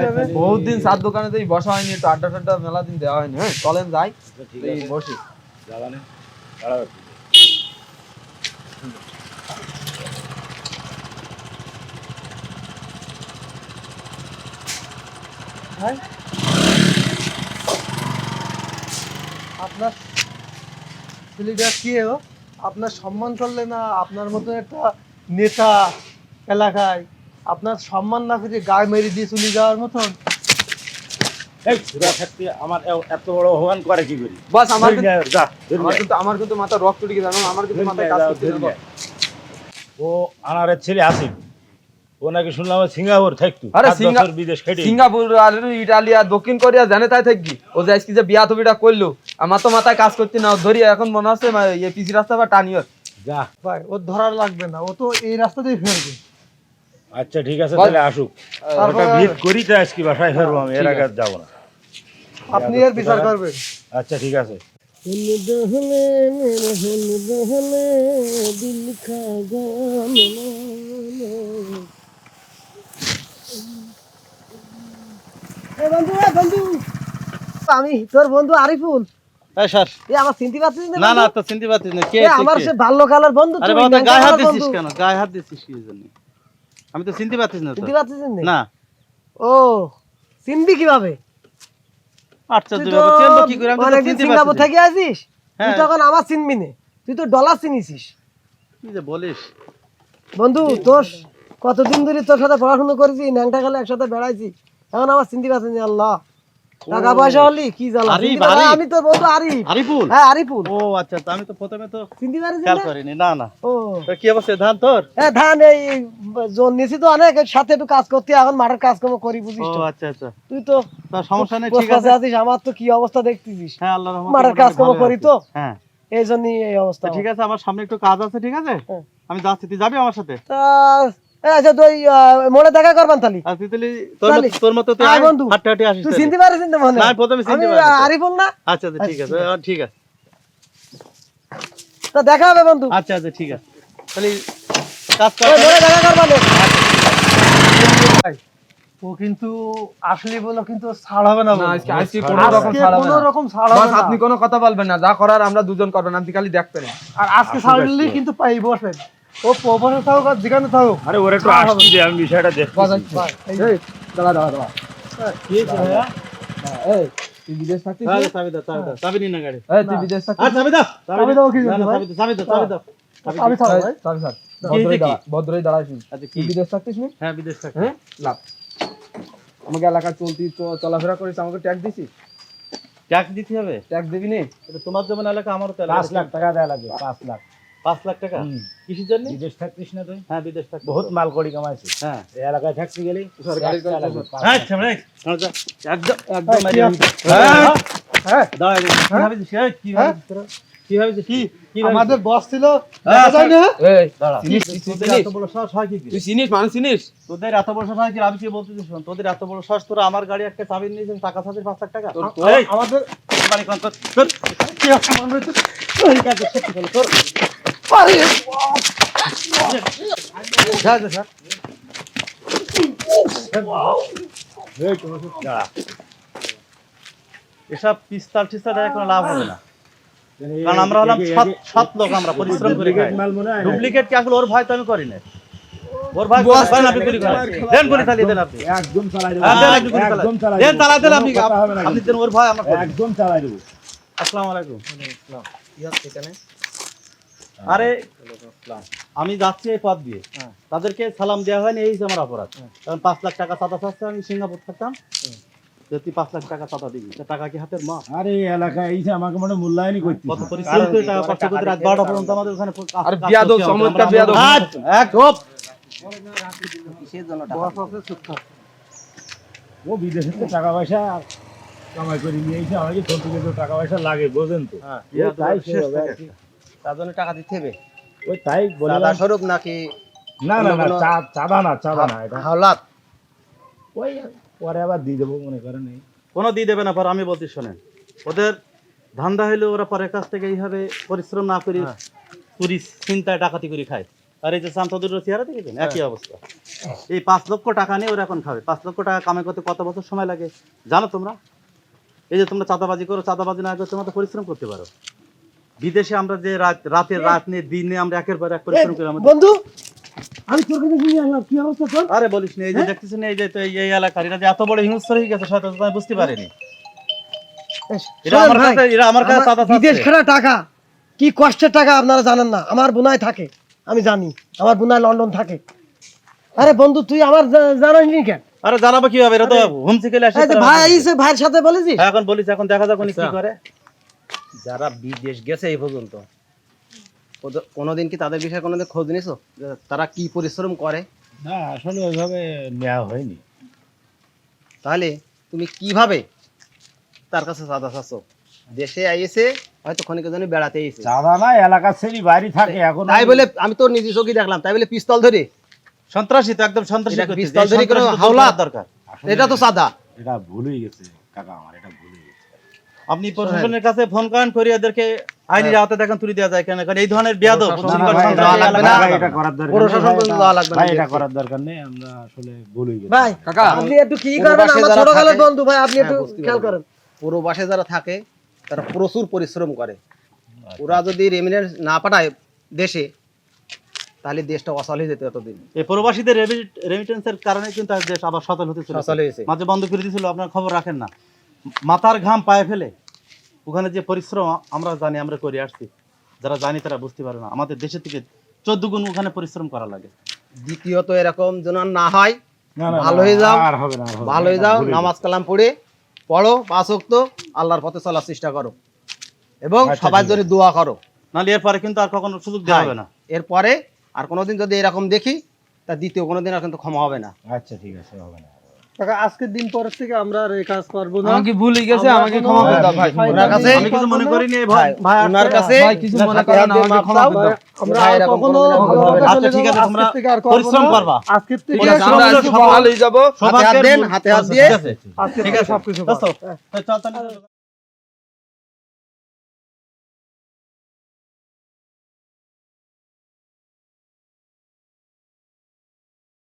হবে বহুত দিন সাত দোকানে তো বসা হয়নি একটু আড্ডা টাড্ডা মেলা দিন দেওয়া হয়নি। হ্যাঁ চলেন যাই বসি। ভাই। আপনার ছেলেটা কি আপনার সম্মান করলে না আপনার মতো একটা নেতা এলাকায় আপনার সম্মান না করে গায়ে মেরে দিয়ে চলে যাওয়ার মতন। এই সুরা থাকতে আমার এত বড় অপমান করে কি করি? বস আমার কিন্তু- নিয়ে আয়, যা, ধরে আমার কিন্তু মাথা রক্ত ঢুকে জানো আমার কিন্তু ধরে কাজ করতে ধরে না নিয়ে আয়। ও আনারের ছেলে আসিফ ও নাকি শুনলাম সিঙ্গাপুর থাকতো। আরে সাত বিদেশ খেটে। সিঙ্গাপুর আর ইটালি আর দক্ষিণ কোরিয়া জানে তাই থাকবি ও যে আজকে যে বিয়া তবিটা করল আমার তো মাথায় কাজ করতে না। ধরি এখন মনে এই পিসি রাস্তা বা টানিও। যা। ভাই ওর ধরার লাগবে না। ও তো এই রাস্তা দিয়ে ফেরবে আচ্ছা ঠিক আছে তাহলে আসুক। ওটা ভিড় করি তো আজকে বাসায় ফেরবো আমি এর আগে যাব না। আপনি এর বিচার করবেন। আচ্ছা ঠিক আছে। বন্ধু এ বন্ধু। আমি তোর বন্ধু আরিফুল। স্যার। এ আমার চিনতে পারছিস না না তো চিনতে পারছিস না কে আমার সে বাল্যকালের বন্ধু আরে বাবা গায়ে হাত কালার দিছিস কেন? গায়ে হাত দিছিস কি জন্য আমি তো চিনতে পারছিস না চিনতে পারছিস না? ও চিনবি কীভাবে? আচ্ছা তুই তো চিনবো কি করে? আমি তো চিনতে সিঙ্গাপুর পারছি থেকে আসিস? তুই তো তখন আমার চিনবি না। তুই তো ডলার চিনিছিস কি যে বলিস? বন্ধু তোর কতদিন ধরে তোর সাথে পড়াশোনা করেছি ন্যাংটা গেলে একসাথে বেড়াইছি। এখন আমার চিনতে পারছিস আল্লাহ। টাকা পয়সা হলি কি জ্বালা। আমি বন্ধু আরিফ। আরিফুল? হ্যাঁ আরিফুল। ও আচ্ছা আমি তো প্রথমে তো চিনতে খেয়াল করিনি না না। ও। কি অবস্থা ধান তোর? হ্যাঁ ধান এই জোন নিয়েছি তো অনেক সাথে একটু কাজ করতে এখন মাঠের কাজকর্ম করি বুঝিস তো। আচ্ছা আচ্ছা। তুই তো সমস্যা নেই ঠিক আছে। আছিস আমার তো কি অবস্থা দেখতেছিস? হ্যাঁ আল্লাহর রহমতে মাঠের মোটামুটি কাজকর্ম করি তো। হ্যাঁ। এই জন্যই এই অবস্থা। ঠিক আছে আমার সামনে একটু কাজ আছে ঠিক আছে? হ্যাঁ। আমি যাচ্ছি তুই যাবি আমার সাথে? তা আচ্ছা তুই মোড়ে দেখা করবান তাহলে? আর তুই তাহলে তোর মতো তুই আয় আয়, বন্ধু। হাঁটতে হাঁটতে আসিস তুই চিনতে পারিস না মনে না, প্রথমে চিনতে আমি আরিফুল না? আচ্ছা আচ্ছা ঠিক আছে। ঠিক আছে। তা দেখা হবে বন্ধু। আচ্ছা আচ্ছা ঠিক আছে। তাহলে কাজ কর। মোড়ে দেখা করবান ও কিন্তু আসলে বলো কিন্তু ছাড় হবে না না আজকে আজকে কোনো রকম আজকে ছাড়াবে কোনো রকম ছাড় হবে না। আপনি কোনো কথা বলবেন না। যা করার আমরা দুজন করবেন আপনি খালি দেখবেন। আর আজকে ছাড়লেই কিন্তু পাই বসে ও প্রবাসে থাকুক আর যেখানে থাকুক আরে ওরা একটু আসছি দে আমি বিষয়টা দেখছি। এই, দাঁড়া দাঁড়া দাঁড়া কি হয়েছে ভাইয়া? এই তুই বিদেশ থাকতিস হ্যাঁ, না? চাবি দাও, চাবি দাও, চাবি নিন না গাড়ি। এই তুই বিদেশ থাকতিস আর চাবি দাও, চাবি দাও কি না, না, জন্য চাবি দাও, চাবি দাও, চাবি দাও। আমি থাকব এই, ভাই sorry, sir. কি ভদ্রই দাঁড়া- আচ্ছা, কি? বিদেশ থাকতিস না হ্যাঁ, বিদেশ। হ্যাঁ আমাকে এলাকায় চলতি চলাফেরা করিস আমাকে ট্যাক্স দিছিস ট্যাক্স দিতে হবে? ট্যাক্স দিবি নি এটা তোমার যেমন এলাকা, আমারও তো পাঁচ লাখ টাকা দেওয়া লাগবে পাঁচ লাখ পাঁচ লাখ টাকা? কিসের জন্য? বিদেশ থাকতিস না তুই হ্যাঁ, বিদেশ থাকি। বহুত মাল করি কামাইছিস হ্যাঁ। এই এলাকায় থাকতে গেলি হ্যাঁ। হ্যাঁ, হ্যাঁ? আমাদের বস ছিল হ্যাঁ, দেখা যায় না এই দাঁড়া। চিনিস তোদের চিনিস এত বড় সাহস হয় কি তুই চিনিস তোদের এত বড় সাহস হয় কি? আমি কি বলতেছি শোন, তোদের এত বড় সাহস, তোরা আমার গাড়ি একটা চাবি নিয়েছিস, টাকা চাচ্ছিস পাঁচ লাখ টাকা? আমাদের বাড়ি কোন? তোর- তোর- কি আছে আমার তোর আরে, যা, যা। এসব পিস্তাল টিস্তাল লাভ হবে না। কারণ আমরা হলাম এই- সৎ সৎ লোক আমরা পরিশ্রম করে খাই। ডুপ্লিকেট কি আসলে ওর ভয় তো আমি করি না ওর ভয় করে করেন আপনি চুরি করেন। দেন করে চালিয়ে দেন আপনি। একদম চালাই দেবো। হ্যাঁ, দেন আপনি গুলি চালান। একদম চালাই দেন চালাই দেন আপনি। হবে না আপনি দেন ওর ভয় আমরা একদম চালাই দেবো। আসসালামু আলাইকুম। আরে আমি যাচ্ছি এই পথ দিয়ে। তাদেরকে সালাম দেওয়া হয়নি এই যে আমার অপরাধ। কারণ পাঁচ লাখ টাকা চাঁদা চাচ্ছে আমি সিঙ্গাপুর থাকতাম। যদি পাঁচ লাখ টাকা চাঁদা দিবি টাকা কি হাতের মা? আরে এই এলাকায় এই যে আমাকে মনে মূল্যায়নই করতে কত পরিশ্রম করে টাকা খরচ করে রাত বারোটা পর্যন্ত আমাদের ওখানে আরে বিয়াদব, চমৎকার বিয়াদব। এক থাক। ও বিদেশে টাকা পয়সা কামাই করে নিয়ে এসে আমাকে চলতে টাকা পয়সা লাগে বোঝেন তো। তাই তার জন্য টাকা দিতে হবে। ওই তাই বলে দাদা স্বরূপ নাকি না না না চা- চাঁদা না চাঁদা না এটা হাওলাত? ওই পরে আবার দিয়ে দেবো মনে করেন কোনো দিয়ে দেবে না পর আমি বলছি শোনেন। ওদের ধান্দা হইলে ওরা পরের কাছ থেকে এইভাবে পরিশ্রম না করি চুরি চিন্তায় ডাকাতি করে খায়। আর এই যে শান্তদুর চেহারা দেখেছেন? একই অবস্থা। এই পাঁচ লক্ষ টাকা নিয়ে ওরা এখন খাবে। পাঁচ লক্ষ টাকা কামাই করতে কত বছর সময় লাগে? জানো তোমরা? এই যে তোমরা চাঁদাবাজি করো চাঁদাবাজি না করে তোমরা তো পরিশ্রম করতে পারো। বিদেশে আমরা যে রাত রাত নিয়ে দিন নিয়ে আমরা একের পর এক পরিশ্রম করি আমাদের। বন্ধু আমি তোর কাছে নিয়ে আসলাম কি অবস্থা তোর? আরে বলিস না এই যে দেখতেছেন এই যে তো এই- এলাকার এরা যে এত বড় হিংস্র হয়ে গেছে সেটা তো আমি বুঝতে পারিনি। শোনেন আমার কাছে এরা আমার কাছে চাঁদা বিদেশ। খেলা টাকা কি কষ্টের টাকা আপনারা জানেন না আমার বোনায় থাকে আমি জানি আমার বোনায় লন্ডন থাকে। আরে বন্ধু তুই আমার জা- জানাস নি কেন? আরে জানাব কি হবে এরা তো হুমসি খেলে আসে এই ভাই আইছে ভাইয়ের সাথে বলেছিস? এখন বলিস এখন দেখা যাক উনি কি করে। যারা বিদেশ গেছে এই পর্যন্ত কোনোদিন কি তাদের বিষয়ে কোনোদিন খোঁজ নিছো? তারা কি পরিশ্রম করে? না আসলে ওইভাবে নেওয়া হয়নি। তাহলে তুমি কীভাবে তার কাছে চাঁদা চাচ্ছ? দেশে আইয়েছে হয়তো ক্ষণিকের জন্য বেড়াতে এসেছে চাঁদা না এলাকার ছেলে বাড়ি থাকে এখন তাই বলে আমি তো নিজে চোখে দেখলাম তাই বলে পিস্তল ধরে। সন্ত্রাসী তো একদম সন্ত্রাসী পিস্তল ধরে কোনো হাওলা? দরকার। এটা তো চাঁদা। এটা ভুল হয়ে গেছে কাকা আমার এটা ভুল হয়ে গেছে। আপনি প্রশাসনের কাছে ফোন করেন করে এদেরকে আইনের আওতায় দেখেন তুলে দেওয়া যায়। কেন? কারণ এই ধরনের বেয়াদব সন্ত্রাসী এটা- করার দরকার নেই, প্রশাসন ভাই, পর্যন্ত এটা- দেওয়া লাগবে না, ভাই, এটা দেখছি। করার দরকার নেই আমরা আসলে ভুল ভাই কাকা আপনি একটু কি পুরো বাসে আমার যারা ছোটকালের থাকে- বন্ধু ভাই আপনি একটু হ্যাঁ, খেয়াল করেন। পুরো যারা থাকে তারা প্রচুর পরিশ্রম করে। ওরা যদি রেমিনেন্স না পাঠায় দেশে তাহলে দেশটা অচল হয়ে যেত এতদিন। এই প্রবাসীদের রেমিটেন্সের কারণে কিন্তু দেশ আবার সচল হতে চলেছে। সচল হয়েছে। মাঝে বন্ধ করে দিয়েছিল আপনার খবর রাখেন না। মাথার ঘাম পায়ে ফেলে ওখানে যে পরিশ্রম আমরা জানি আমরা করে আসছি। যারা জানি তারা বুঝতে পারে না। আমাদের দেশের থেকে চোদ্দ গুণ ওখানে পরিশ্রম করা লাগে। দ্বিতীয়ত এরকম যেন না হয় ভালো হয়ে যাও, ভালো হয়ে যাও নামাজ কালাম পড়ে পড়ো পাঁচ ওয়াক্ত আল্লাহর পথে চলার চেষ্টা করো। এবং আচ্ছা, সবার জন্য দোয়া করো। নাহলে এরপরে কিন্তু আর কখনো সুযোগ দেওয়া হবে না। এরপরে আর কোনোদিন যদি এরকম দেখি তা দ্বিতীয় কোনোদিন আর কিন্তু ক্ষমা হবে না। আচ্ছা ঠিক আছে হবে না। কাকা আজকের দিন পরের থেকে আমরা আর এই কাজ করব না। আমাকে ভুল হয়ে গেছে আমাকে ক্ষমা করে দাও ভাই। ওনার কাছে- আমি কিছু মনে করিনি নি। ভাই, ভাই ওনার কাছে ভাই, কিছু মনে করেন না, আমাকে ক্ষমা করে দাও। আমরা আর এরকম আচ্ছা, ঠিক আছে, তোমরা করব পরিশ্রম করবা। আজকে থেকে ঠিক আছে, আমরা সকালেই যাব। হাতে হাত দেন হাতে হাত দিয়ে ঠিক আছে। সবকিছু দোস্ত, চল তাহলে।